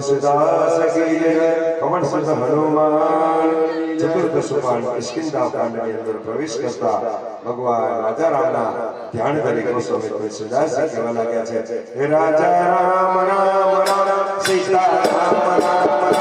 ગોસ્વામી તુલસીદાસ કી જય પવન સુત હનુમાન ચતુર્દશ સોપાન કિષ્કિંધા કાંડની અંદર પ્રવેશ કરતા ભગવાન રાજા રામના ધ્યાન કરી ગોસ્વામી તુલસીદાસ કહેવા લાગ્યા છે હે રાજા રામ રામ રામ સીતા રામ રામ રામ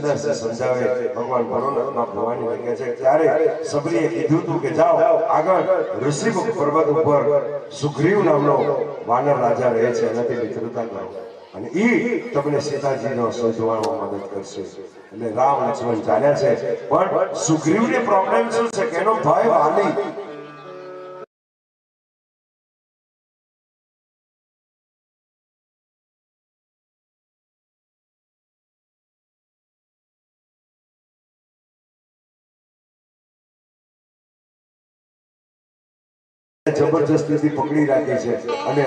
તુલસીદાસજી સમજાવે. ભગવાન ભવાની છે ત્યારે સબરીએ કીધું હતું કે જાઓ, આગળ ઋષિમુખ પર્વત ઉપર સુગ્રીવ નામનો વાનર રાજા રહે છે, એનાથી અને ઈ તમને સીતાજીનો શોધવામાં મદદ કરશે. એટલે રામ લક્ષ્મણ ચાલ્યા છે. પણ સુગ્રીવની પ્રોબ્લેમ શું છે? કે એનો ભય વાલી જબરજસ્તીથી પકડી રાખી છે. અને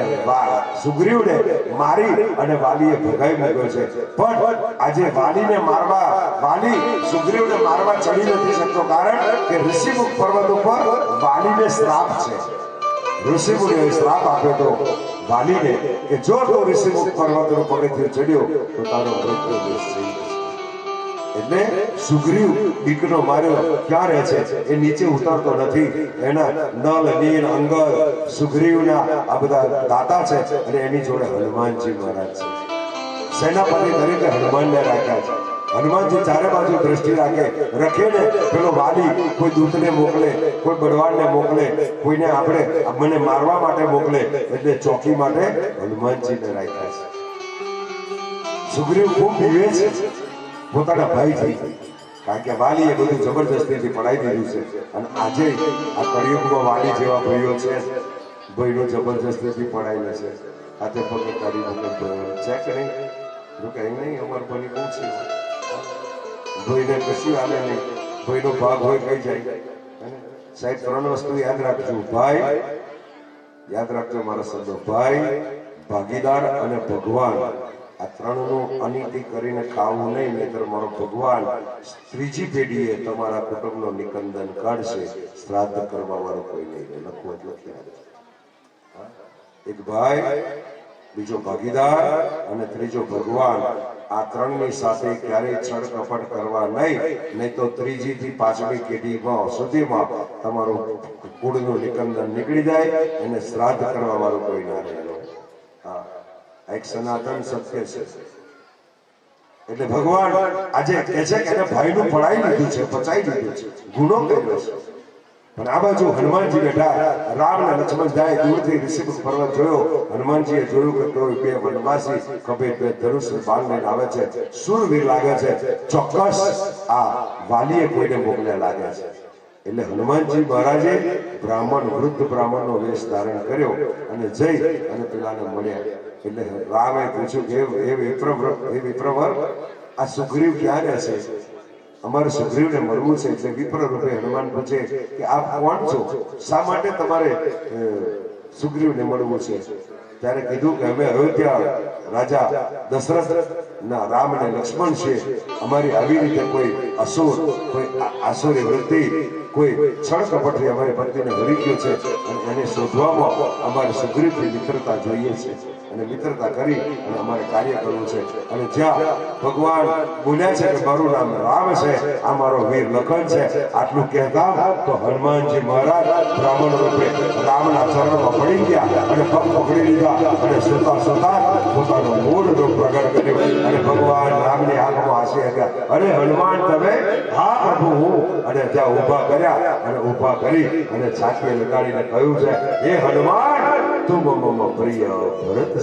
સુગ્રીવને મારી અને વાલીએ ભગાઈ મૂક્યો છે. પણ આજે વાલીને મારવા, વાલી સુગ્રીવને મારવા ચડી નથી શકતો કારણ કે ઋષિમુખ પર્વત ઉપર વાલીને શ્રાપ છે. ઋષિમુખે શ્રાપ આપ્યો તો વાલીને કે જો તું ઋષિમુખ પર્વત પગથિયું ચડ્યો, તો તારો મૃત્યુ નિશ્ચિત છે. એટલે સુગ્રીવ દીકરો માર્યો, ક્યાં રહે છે? એ નીચે ઉતરતો નથી. એના નલ નીલ અંગદ સુગ્રીવના આ બધા દાતા છે અને એની જોડે હનુમાનજી મહારાજ છે. સેનાપતિ તરીકે હનુમાનને રાખ્યા છે. હનુમાનજી ચારે બાજુ દ્રષ્ટિ રાખે રખે ને પેલો વાલી કોઈ દૂતને મોકલે, કોઈ બળવાનને મોકલે, કોઈને આપણે મને મારવા માટે મોકલે, એટલે ચોકી માટે હનુમાનજીને રાખ્યા છે. સુગ્રીવ ખૂબ વિવે છે. પોતાના ભાઈ થઈ કારણ કે વાલીએ બધું જબરદસ્તીથી પડાવી દીધું છે. અને આજે આ કળિયુગમાં વાલી જેવા ભાઈઓ છે ભાઈનો જબરદસ્તીથી પડાયેલા છે. આજે પગે કાઢી મતલબ છે કે નહીં જો કે નહીં, અમારું બની બહુ છે. ભાઈને કશું આવે નહીં. ભાઈનો ભાગ હોય કઈ જાય? સાહેબ, ત્રણ વસ્તુ યાદ રાખજો. ભાઈ, યાદ રાખજો મારા શબ્દો. ભાઈ, ભાગીદાર અને ભગવાન. આ ત્રણનું અનિતિ કરીને ખાવું નહીં, નહીતર મારો ભગવાન ત્રીજી પેઢીએ તમારા કુટુંબનો નિકંદન કાઢશે. શ્રાદ્ધ કરવા વાળો કોઈ નહીં. રહે. લખવું એટલે લખી? એક ભાઈ, બીજો ભાગીદાર અને ત્રીજો ભગવાન. આ ત્રણની સાથે ક્યારેય છળ કપટ કરવા નહીં નહીં તો ત્રીજી થી પાંચમી પેઢીમાં સુધીમાં તમારું કુળનું નિકંદન નીકળી જાય અને શ્રાદ્ધ કરવા વાળું કોઈ ના રહેલો. હા. એક સનાતન સત્ય છે. એટલે ભગવાન આજે કહે છે કે એને ભાઈનું પડાઈ લીધું છે, પચાઈ લીધું છે, ગુનો કર્યો છે. પણ આ બાજુ હનુમાનજી બેઠા રામ ને લક્ષ્મણ જાય દૂરથી ઋષિમુખ પર્વત જોયો. હનુમાનજીએ જોયું કે કોઈ બે વનવાસી કબે બે ધનુષ બાણ લઈને આવે છે. સુરવીર લાગે છે. ચોક્કસ આ વાલીએ કોઈને મોકલ્યા લાગે છે. એટલે હનુમાનજી મહારાજે બ્રાહ્મણ, વૃદ્ધ બ્રાહ્મણનો વેશ ધારણ કર્યો અને જઈ અને પેલાને મળ્યા. એટલે રામે પૂછ્યું કે એ વિપ્રવર એ વિપ્રવર આ સુગ્રીવ ક્યાં રહેશે અમારે સુગ્રીવને મળવું છે એટલે વિપ્ર રૂપે હનુમાન પૂછે કે આપ કોણ છો? શા માટે તમારે સુગ્રીવને મળવું છે? ત્યારે કીધું કે અમે અયોધ્યા રાજા દશરથ ના રામ અને લક્ષ્મણ છે અમારી આવી રીતે કોઈ અસુર, કોઈ આસુરી વૃત્તિ, કોઈ છળ કપટથી અમારી પત્નીને હરી ગયો છે અને એને શોધવામાં અમારે સુગ્રીવની મિત્રતા જોઈએ છે. અને મિત્રતા કરી અને અમારે કાર્ય કરવું છે. અને જ્યાં ભગવાન બોલ્યા છે કે મારું નામ રામ છે, આ મારો વીર લખન છે, આટલું કહેતા તો હનુમાનજી મહારાજ બ્રાહ્મણ રૂપે રામના ચરણમાં પડી ગયા અને પગ પકડી લીધા અને સુતા સુતા પોતાનો મૂળ રૂપ પ્રગટ કર્યો અને ભગવાન રામની આંખમાં હાસી હતા. અરે હનુમાન, તમે હા પ્રભુ હું. અને ત્યાં ઊભા કર્યા અને ઊભા કરી અને છાતી લગાડીને કહ્યું છે એ હનુમાન તું મમ પ્રિય ભરત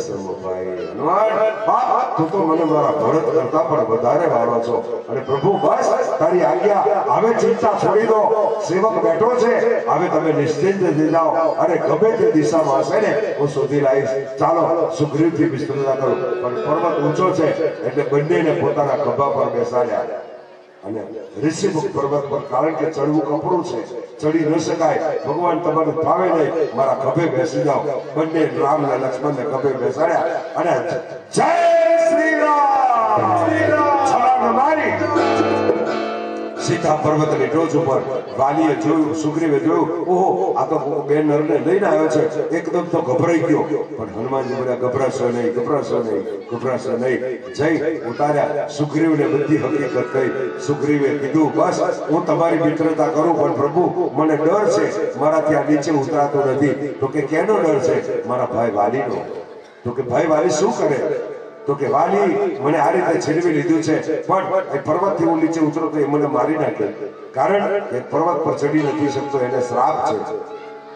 છો. હવે તમે નિશ્ચિંત થઈ અને ગમે દિશામાં હશે ને, હું શોધી લાવીશ. ચાલો, સુગ્રીવથી વિસ્તૃતા કરું. પણ પર્વત ઊંચો છે, એટલે બંનેને પોતાના ખભા પર બેસાડ્યા. અને ઋષિમુખ પર્વત પર કારણ કે ચડવું કપડું છે ચડી ન શકાય ભગવાન તમારે ફાવે નહીં મારા ખભે બેસી જાઓ બંને રામ અને લક્ષ્મણને ખભે બેસાડ્યા અને જય શ્રી રામ છલાંગ મારી સીતા પર્વતની ટોચ ઉપર વાલીએ જોયું, સુગ્રીવે જોયું, ઓહો, આ તો બે નરને લઈને આવ્યો છે. એકદમ તો ગભરાઈ ગયો. પણ હનુમાનજી બોલ્યા, ગભરાશો નહીં ગભરાશો નહીં ગભરાશો નહીં. જઈ ઉતાર્યા. સુગ્રીવને બધી હકીકત કહી. સુગ્રીવે કીધું, બસ, હું તમારી મિત્રતા કરું, પણ પ્રભુ, મને ડર છે. મારા ત્યાં નીચે ઉતરાતો નથી. તો કે, કેનો ડર છે? મારા ભાઈ વાલીનો. તો કે, ભાઈ વાલી શું કરે? તો કે, વાલી, મને આ રીતે છેડવી લીધું છે. પણ એ પર્વતથી હું નીચે ઉતરો તો એ મને મારી નાખે. કારણ એ પર્વત પર ચડી નથી શકતો, એને શ્રાપ છે.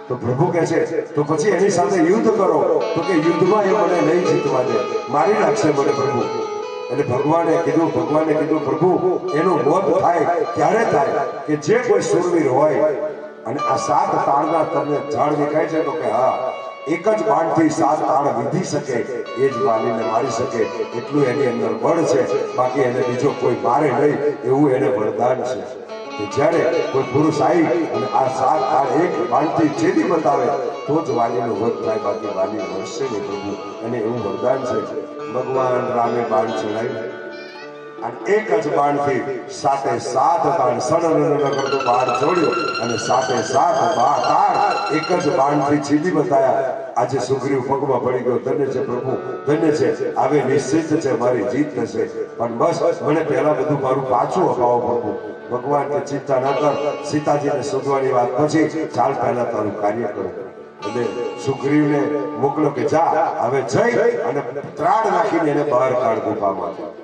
તો પ્રભુ કહે છે, તો પછી એની સામે યુદ્ધ કરો. તો કે, યુદ્ધમાં એ મને નહીં જીતવા દે. મારી નાખશે મને પ્રભુ. એટલે ભગવાને કીધું ભગવાને કીધું, પ્રભુ, એનો મોત થાય ક્યારે થાય કે જે કોઈ સુરવીર હોય. અને આ સાત તાળના તમને ઝાડ દેખાય છે તો કે, હા એક જ બાણથી સાત તાણ વિધી શકે, એ જ વાલીને મારી શકે, એટલું એની અંદર બળ છે. બાકી એને બીજો કોઈ મારે નહીં, એવું એને વરદાન છે. જ્યારે કોઈ પુરુષ આવી અને આ સાત આ એક બાણથી છેદી બતાવે તો જ વાલીનો વધ થાય, બાકી વાલી મળશે નહીં પ્રભુ. અને એવું વરદાન છે. ભગવાન રામે બાણ ચડાવ્યું. અને એક જ બાણથી સાતે સાત તાણ સડન કરતો બાણ જોડ્યો અને સાતે સાત બા તાણ એક જ બાણથી છીની બતાયા આજે સુગ્રીવ પગમાં પડી ગયો. ધન્ય છે પ્રભુ, ધન્ય છે. આવે, નિશ્ચિત છે, મારી જીત થશે. પણ બસ, મને પહેલા બધું મારું પાછું અપાવો પ્રભુ. ભગવાન કે ચિંતા ન કર. સીતાજીને શોધવાની વાત પછી ચાલ પહેલા તારું કાર્ય કરો. એટલે સુગ્રીવને મોકલો કે જા હવે જઈ અને ત્રાડ નાખીને એને બહાર કાઢ ગુફામાંથી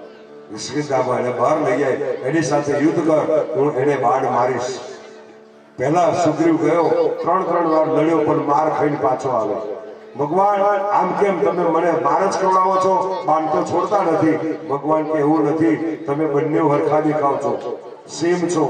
સીતામાં એને બહાર લઈ જાય. એની સાથે યુદ્ધ કર. હું એને બાણ મારીશ. પહેલા સુગ્રીવ ગયો. ત્રણ ત્રણ વાર લડ્યો, પણ માર ખાઈને પાછો આવે. ભગવાન, આમ કેમ તમે મને માર જ ખવડાવો છો? બાણ તો છોડતા નથી. ભગવાન કે એવું નથી. તમે બંને હરખા દેખાવ છો. સેમ છો.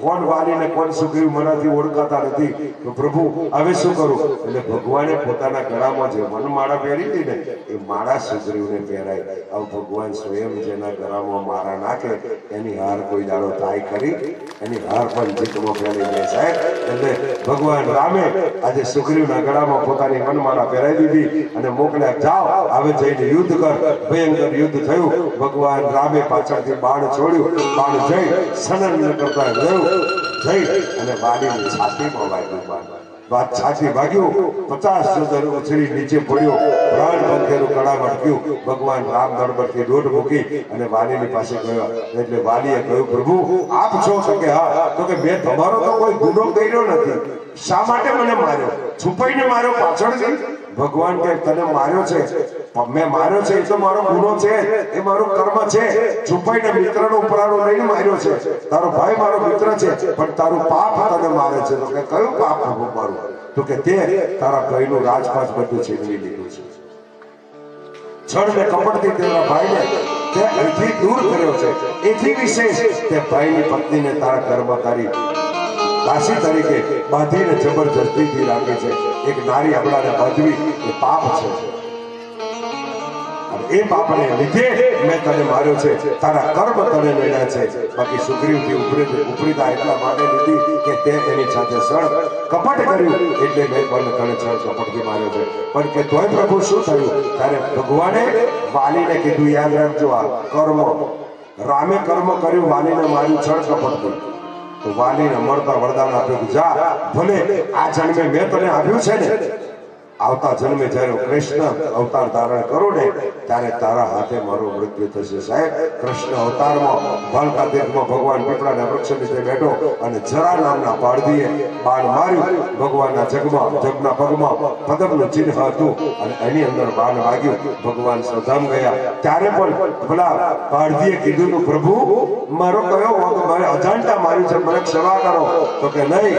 કોણ વાલી ને કોણ સુગ્રીવ મનાથી ઓળખાતા નથી? તો પ્રભુ, હવે શું કરું? એટલે ભગવાને પોતાના ગળામાં જે વનમાળા પહેરી હતી ને, એ માળા સુગ્રીવને પહેરાય હવે ભગવાન સ્વયં જેના ગળામાં માળા નાખે, એની હાર કોઈ દાડો થાય કરી એની હાર પણ જીતમાં પહેરી જાય સાહેબ. એટલે ભગવાન રામે આજે સુગ્રીવના ગળામાં પોતાની વનમાળા પહેરાવી દીધી અને મોકલ્યા, જાઓ, હવે જઈને યુદ્ધ કર. ભયંકર યુદ્ધ થયું. ભગવાન રામે પાછળથી બાણ છોડ્યું. બાણ જઈ સનન કરતા ગયું થઈ અને વાડીની છાતીમાં વાગ્યું વાત છાતી વાગ્યું, પચાસ જોધર ઉછળી નીચે પડ્યો, પ્રાણ બંધેલું કળા ભટક્યું ભગવાન રામ દરબારથી દોઢ મૂકી અને વાલીની પાસે ગયો. એટલે વાલીએ કહ્યું, પ્રભુ, આપ છો? તો કે, હા. તો કે, મેં તમારો તો કોઈ ગુનો કર્યો નથી. શા માટે મને માર્યો? છુપાઈને માર્યો પાછળથી? ભગવાન કે, તને માર્યો છે. મેં માર્યો છે, એ તો મારો ગુનો છે. એ મારું કર્મ છે. છુપાઈને મિત્રનો ઉપરાણો લઈને માર્યો છે. તારો ભાઈ મારો મિત્ર છે, પણ તારું પાપ તને મારે છે. તો કે કયું પાપ પ્રભુ મારું? તો કે તે તારા ભાઈનું રાજપાસ બધું છીનવી લીધું છે. છળ ને કપટથી તેના ભાઈને તે અહીંથી દૂર કર્યો છે. એથી વિશેષ તે ભાઈની પત્નીને તારા ઘરમાં તારી દાસી તરીકે બાંધીને જબરજસ્તીથી રાખે છે. એક નારી આપણાને બાંધવી એ પાપ છે. એ પાપને લીધે મેં તને માર્યો છે. તારા કર્મ તને મેળ્યા છે. બાકી સુગ્રીવથી ઉપરી ઉપરીતા એટલા માટે લીધી કે તે તેની સાથે સળ કપટ કર્યું. એટલે મેં પણ તને સળ કપટથી માર્યો છે. પણ કે તોય પ્રભુ શું થયું? ત્યારે ભગવાને વાલીને કીધું, યાદ રાખજો આ કર્મ. રામે કર્મ કર્યું, વાલીને માર્યું છળ કપટથી. તો વાલીને મળતા વરદાન આપ્યું જા, ભલે આ જન્મે મેં તને આપ્યું છે ને. આવતા જન્મે જ્યારે કૃષ્ણ અવતાર ધારણ કરો ને ત્યારે તારા હાથે મારું મૃત્યુ થશે. સાહેબ, કૃષ્ણ અવતારમાં ભાલકા તીર્થમાં ભગવાન પીપળાના વૃક્ષ નીચે બેઠો અને જરા નામના પારધીએ બાણ માર્યું. ભગવાનના જગમાં, જગના પગમાં પદમનું ચિહ્ન હતું અને એની અંદર બાણ વાગ્યું. ભગવાન સધામ ગયા. ત્યારે પણ ભલા પારધીએ કીધું પ્રભુ, મારો કયો મારે અજાણતા માર્યું છે. મને ક્ષમા કરો. તો કે, નહીં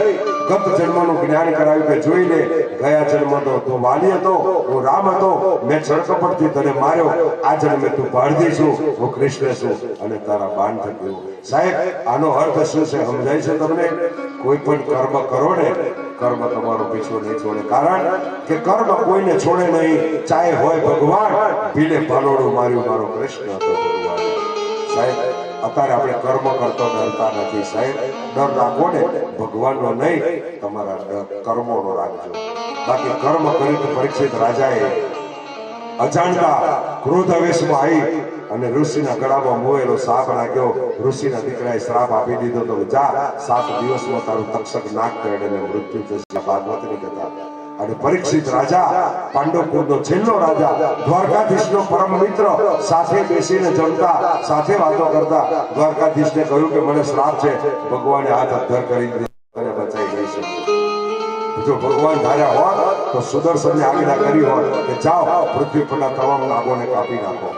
ગત જન્મનું જ્ઞાન કરાવ્યું કે જોઈ લે ગયા જન્મ તો તું વાલી હતો, હું રામ હતો, મેં છળકપટથી તને માર્યો, આ જન્મે તું પારધી છું, હું કૃષ્ણ છું અને તારા બાણ થકી સાહેબ, આનો અર્થ શું છે, સમજાય છે તમને? કોઈ પણ કર્મ કરો ને, કર્મ તમારો પીછો નહીં છોડે. કારણ કે કર્મ કોઈને છોડે નહીં. ચાહે હોય ભગવાન ભીલે ભાલોડું માર્યું મારો કૃષ્ણ હતો ભગવાન. સાહેબ અત્યારે આપણે કર્મ કરતો ડરતા નથી સાહેબ. ડર રાખો ને. ભગવાનનો નહીં, તમારા કર્મો કર્મોનો રાખજો. બાકી કર્મ કરીને પરીક્ષિત રાજાએ અજાણતા ક્રોધ આવેશમાં આવી અને ઋષિના ગળામાં મોયેલો સાપ નાખ્યો. ઋષિના દીકરાએ શ્રાપ આપી દીધો તો જા, સાત દિવસમાં તારું તક્ષક નાક કરડે મૃત્યુ થશે. ભાગવતની કથા અને પરીક્ષિત રાજા પાંડવપુરનો છેલ્લો રાજા, દ્વારકાધીશનો પરમ મિત્ર, સાથે બેસીને જમતા, સાથે વાતો કરતા, દ્વારકાધીશને કહ્યું કે મને શ્રાપ છે, ભગવાને હાથ અદ્ધર કરી અને બચાઈ ગઈ છે જો ભગવાન ધાર્યા હોત, તો સુદર્શનને આજ્ઞા કરી હોત કે જાઓ, પૃથ્વી પરના તમામ નાગોને કાપી નાખો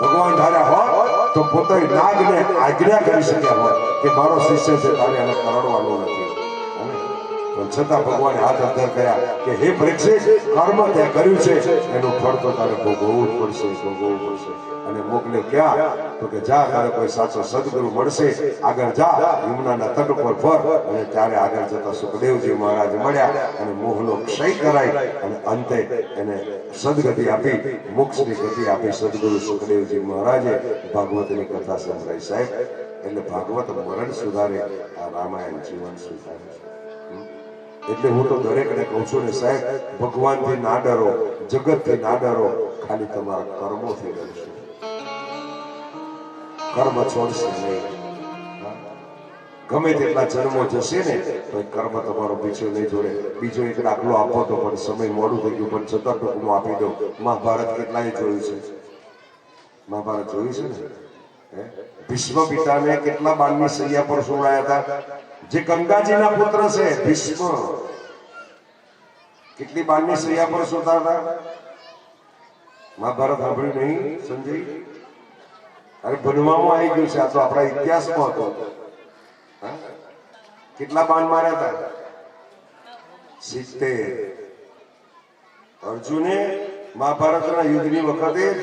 ભગવાન ધાર્યા હોત, તો પોતે નાગને આજ્ઞા કરી શક્યા હોત કે મારો શિષ્ય છે, તારે એને કરડવાનું નથી? પણ છતાં ભગવાને હાથ અંદર કર્યા કે હે પરીક્ષિત કર્મ તે કર્યું છે. એનું ફળ તો તારે ભોગવવું જ પડશે, ભોગવવું પડશે. અને મોકલે ક્યાં? તો કે જા, તારે કોઈ સાચો સદગુરુ મળશે. આગળ જા, યમુનાના તટ પર ફર. અને ત્યારે આગળ જતા સુખદેવજી મહારાજ મળ્યા અને મોહનો ક્ષય કરાય અને અંતે એને સદગતિ આપી, મોક્ષની ગતિ આપી સદગુરુ સુખદેવજી મહારાજે ભાગવતની કથા સંભળાઈ. સાહેબ, એટલે ભાગવત મરણ સુધારે, આ રામાયણ જીવન સુધારે. છે એટલે હું તો દરેકને કહું છું ને, સાહેબ, ભગવાનથી ના ડરો, જગતથી ના ડરો, ખાલી તમારા કર્મોથી ડરશો કર્મ છોડશે નહીં. ગમે તેટલા જન્મો જશે ને, તો એ કર્મ તમારો પીછો નહીં જોડે. બીજો એક દાખલો આપો તો પણ સમય મોડું થઈ ગયું, પણ છતાં ટૂંકમાં આપી દઉં. મહાભારત કેટલાય જોયું છે? મહાભારત જોયું છે ને? ભીષ્મ પિતાને કેટલા બાણની સૈયા પર સુવડાયા હતા? જે ગંગાજીના પુત્ર છે, ભીષ્મ. કેટલી બાણની સૈયા પર સુતા હતા? મહાભારત સાંભળ્યું નહીં, સંજય? અરે બનવામાં આવી ગયું છે, આ તો આપણા ઇતિહાસમાં હતો. કેટલા બાણ માર્યા હતા? સિત્તેર. અર્જુને મહાભારતના યુદ્ધની વખતે